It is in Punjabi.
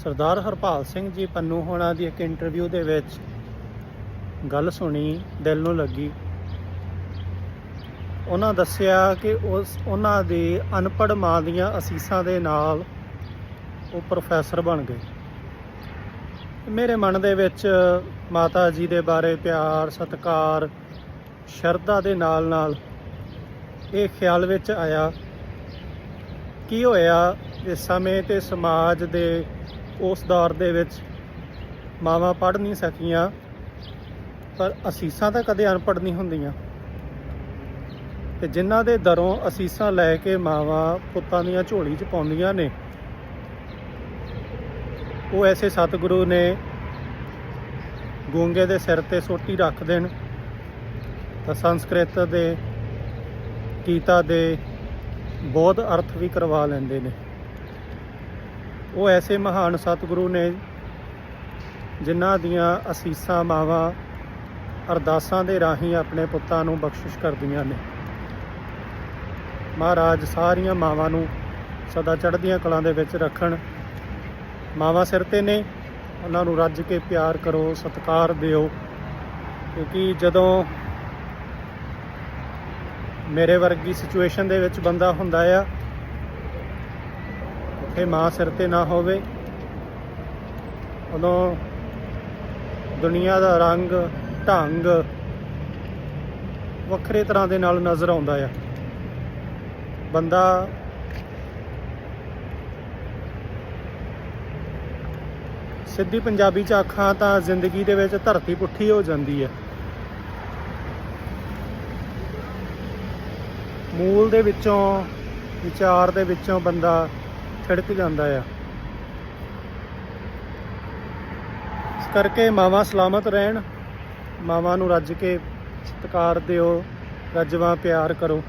ਸਰਦਾਰ ਹਰਪਾਲ ਸਿੰਘ ਜੀ ਪੰਨੂ ਹੋਣਾ ਦੀ ਇੱਕ ਇੰਟਰਵਿਊ ਦੇ ਵਿੱਚ ਗੱਲ ਸੁਣੀ, ਦਿਲ ਨੂੰ ਲੱਗੀ। ਉਹਨਾਂ ਦੱਸਿਆ ਕਿ ਉਸ ਉਹਨਾਂ ਦੀ ਅਨਪੜ੍ਹ ਮਾਂ ਦੀਆਂ ਅਸੀਸਾਂ ਦੇ ਨਾਲ ਉਹ ਪ੍ਰੋਫੈਸਰ ਬਣ ਗਏ। ਮੇਰੇ ਮਨ ਦੇ ਵਿੱਚ ਮਾਤਾ ਜੀ ਦੇ ਬਾਰੇ ਪਿਆਰ, ਸਤਿਕਾਰ, ਸ਼ਰਧਾ ਦੇ ਨਾਲ ਨਾਲ ਇਹ ਖਿਆਲ ਵਿੱਚ ਆਇਆ ਕੀ ਹੋਇਆ, ਇਸ ਸਮੇਂ ਤੇ ਸਮਾਜ ਦੇ ਉਸ ਦੌਰ ਦੇ ਵਿੱਚ ਮਾਵਾਂ ਪੜ੍ਹ ਨਹੀਂ ਸਕੀਆਂ, ਪਰ ਅਸੀਸਾਂ ਤਾਂ ਕਦੇ ਅਨਪੜ੍ਹ ਨਹੀਂ ਹੁੰਦੀਆਂ। ਤੇ ਜਿਨ੍ਹਾਂ ਦੇ ਦਰੋਂ ਅਸੀਸਾਂ ਲੈ ਕੇ ਮਾਵਾਂ ਪੁੱਤਾਂ ਦੀਆਂ ਝੋਲੀ 'ਚ ਪਾਉਂਦੀਆਂ ਨੇ, ਉਹ ਐਸੇ ਸਤਿਗੁਰੂ ਨੇ ਗੂੰਗੇ ਦੇ ਸਿਰ ਤੇ ਸੋਟੀ ਰੱਖ ਦੇਣ, ਤਾਂ ਸੰਸਕ੍ਰਿਤ ਦੇ, ਗੀਤਾ ਦੇ ਬੋਧ ਅਰਥ ਵੀ ਕਰਵਾ ਲੈਂਦੇ ਨੇ। ਉਹ ਐਸੇ ਮਹਾਨ ਸਤਿਗੁਰੂ ਨੇ ਜਿਨ੍ਹਾਂ ਦੀਆਂ ਅਸੀਸਾਂ ਮਾਵਾਂ ਅਰਦਾਸਾਂ ਦੇ ਰਾਹੀਂ ਆਪਣੇ ਪੁੱਤਾਂ ਨੂੰ ਬਖਸ਼ਿਸ਼ ਕਰਦੀਆਂ ਨੇ। ਮਹਾਰਾਜ ਸਾਰੀਆਂ ਮਾਵਾਂ ਨੂੰ ਸਦਾ ਚੜ੍ਹਦੀਆਂ ਕਲਾਂ ਦੇ ਵਿੱਚ ਰੱਖਣ। ਮਾਵਾਂ ਸਿਰ ਤੇ ਨੇ, ਉਹਨਾਂ ਨੂੰ ਰੱਜ ਕੇ ਪਿਆਰ ਕਰੋ, ਸਤਿਕਾਰ ਦਿਓ। ਕਿਉਂਕਿ ਜਦੋਂ ਮੇਰੇ ਵਰਗੀ ਸਿਚੁਏਸ਼ਨ ਦੇ ਵਿੱਚ ਬੰਦਾ ਹੁੰਦਾ ਆ ਤੇ ਮਾਂ ਸਿਰ ਤੇ ਨਾ ਹੋਵੇ। ਉਦੋਂ ਦੁਨੀਆ ਦਾ ਰੰਗ, ਢੰਗ ਵੱਖਰੇ ਤਰ੍ਹਾਂ ਦੇ ਨਾਲ ਨਜ਼ਰ ਆਉਂਦਾ ਆ। ਬੰਦਾ ਸਿੱਧੀ ਪੰਜਾਬੀ ਚ ਆਖਾਂ ਤਾਂ ਜ਼ਿੰਦਗੀ ਦੇ ਵਿੱਚ ਧਰਤੀ ਪੁੱਠੀ ਹੋ ਜਾਂਦੀ ਹੈ ਮੂਲ ਦੇ ਵਿੱਚੋਂ, ਵਿਚਾਰ ਦੇ ਵਿੱਚੋਂ ਬੰਦਾ ਛਿੜਕ ਜਾਂਦਾ ਆ। ਇਸ ਕਰਕੇ ਮਾਵਾਂ ਸਲਾਮਤ ਰਹਿਣ, ਮਾਵਾਂ ਨੂੰ ਰੱਜ ਕੇ ਸਤਿਕਾਰ ਦਿਓ, ਰੱਜਵਾ ਪਿਆਰ ਕਰੋ।